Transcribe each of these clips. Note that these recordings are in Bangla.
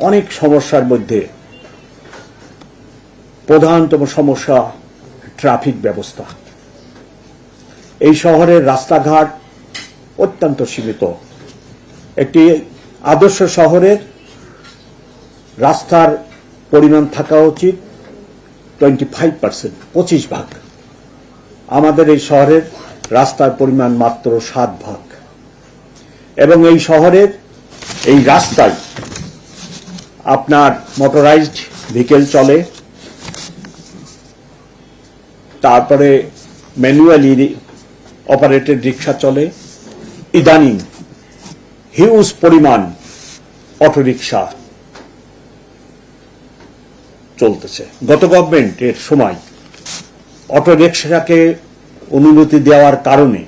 অনেক সমস্যার মধ্যে প্রধানতম সমস্যা ট্রাফিক ব্যবস্থা। এই শহরের রাস্তাঘাট অত্যন্ত সীমিত। একটি আদর্শ শহরের রাস্তার পরিমাণ থাকা উচিত টোয়েন্টি ফাইভ পার্সেন্ট পঁচিশ ভাগ। আমাদের এই শহরের রাস্তার পরিমাণ মাত্র সাত ভাগ। এবং এই শহরের এই রাস্তায় আপনার মোটরাইজড ভেহিকেল চলে। তারপরে ম্যানুয়ালি অপারেটেড রিক্সা চলে। ইদানিং হিউজ পরিমাণ অটোরিকশা চলতেছে। গত গভর্নমেন্টের সময় অটোরিকশাকে অনুমতি দেওয়ার কারণে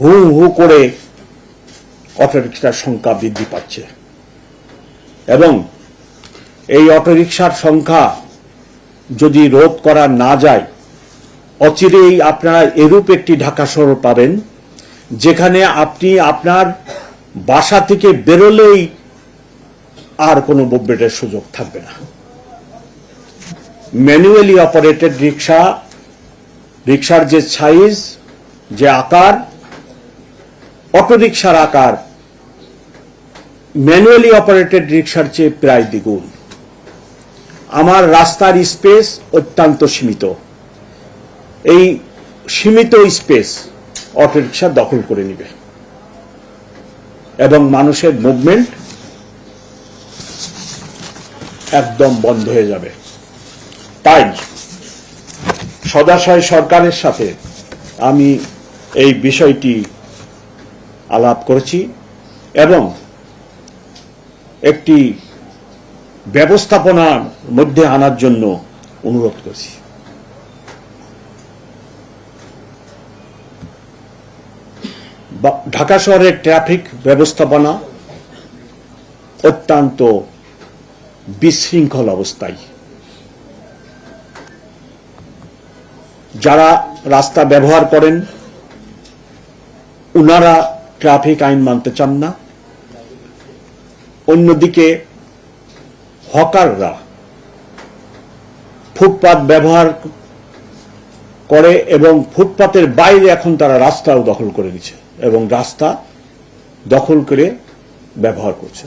হু হু করে অটোরিকশার সংখ্যা বৃদ্ধি পাচ্ছে। এবং এই অটোরিকশার সংখ্যা যদি রোধ করা না যায়, অচিরেই আপনারা এরূপ একটি ঢাকা শহর পাবেন, যেখানে আপনি আপনার বাসা থেকে বেরোলেই আর কোনো মুভমেন্টের সুযোগ থাকবে না। ম্যানুয়ালি অপারেটেড রিক্সা রিক্সার যে সাইজ যে আকার, অটোরিকশার আকার ম্যানুয়ালি অপারেটেড রিক্সার চেয়ে প্রায় দ্বিগুণ। আমার রাস্তার স্পেস অত্যন্ত সীমিত। এই সীমিত স্পেস অটোরিকশা দখল করে নিবে। এবং মানুষের মুভমেন্ট একদম বন্ধ হয়ে যাবে। তাই সদাশয় সরকারের সাথে আমি এই বিষয়টি আলাপ করেছি এবং একটি ব্যবস্থাপনার মধ্যে আনার জন্য অনুরোধ করেছি। ঢাকা শহরের ট্রাফিক ব্যবস্থাপনা অত্যন্ত বিশৃঙ্খল অবস্থায়। যারা রাস্তা ব্যবহার করেন, উনারা ট্রাফিক আইন মানতে চান না। অন্যদিকে হকাররা ফুটপাত ব্যবহার করে এবং ফুটপাতের বাইরে এখন তারা রাস্তাও দখল করে দিচ্ছে এবং রাস্তা দখল করে ব্যবহার করছে।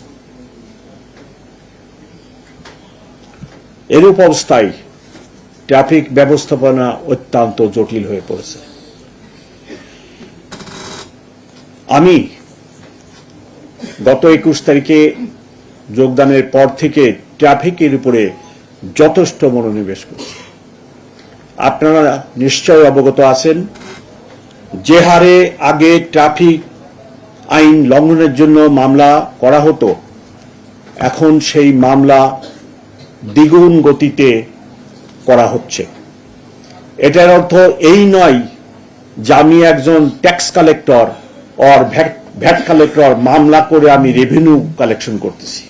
এরূপ অবস্থায় ট্রাফিক ব্যবস্থাপনা অত্যন্ত জটিল হয়ে পড়েছে। আমি গত একুশ তারিখে যোগদানের পর থেকে ট্রাফিকের উপরে যথেষ্ট মনোনিবেশ করছে। আপনারা নিশ্চয় অবগত আছেন, যে হারে আগে ট্রাফিক আইন লঙ্ঘনের জন্য মামলা করা হতো, এখন সেই মামলা দ্বিগুণ গতিতে করা হচ্ছে। এটার অর্থ এই নয় যে আমি একজন tax collector or VAT VAT collector মামলা করে আমি রেভিনিউ কালেকশন করতেছি।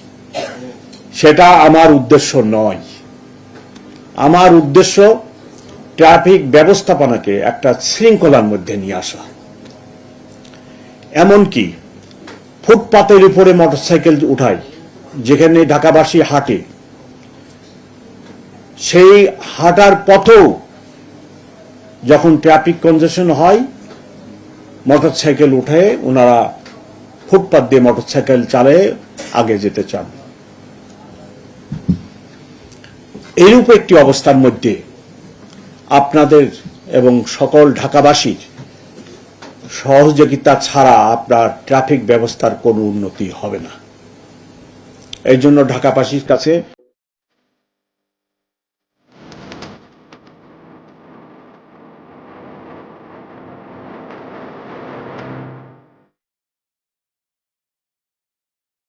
সেটা আমার উদ্দেশ্য নয়। আমার উদ্দেশ্য ট্রাফিক ব্যবস্থাপনাকে একটা শৃঙ্খলার মধ্যে নিয়ে আসা। এমনকি ফুটপাতের উপরে মোটরসাইকেল উঠাই, যেখানে ঢাকাবাসী হাঁটে, সেই হাঁটার পথেও যখন ট্রাফিক কনজেশন হয় মোটরসাইকেল উঠে ওনারা ফুটপাত দিয়ে মোটরসাইকেল চালে আগে যেতে চান। এইরূপ একটি অবস্থার মধ্যে আপনাদের এবং সকল ঢাকাবাসীর সহযোগিতা ছাড়া আপনার ট্রাফিক ব্যবস্থার কোনো উন্নতি হবে না। এই জন্য ঢাকাবাসীর কাছে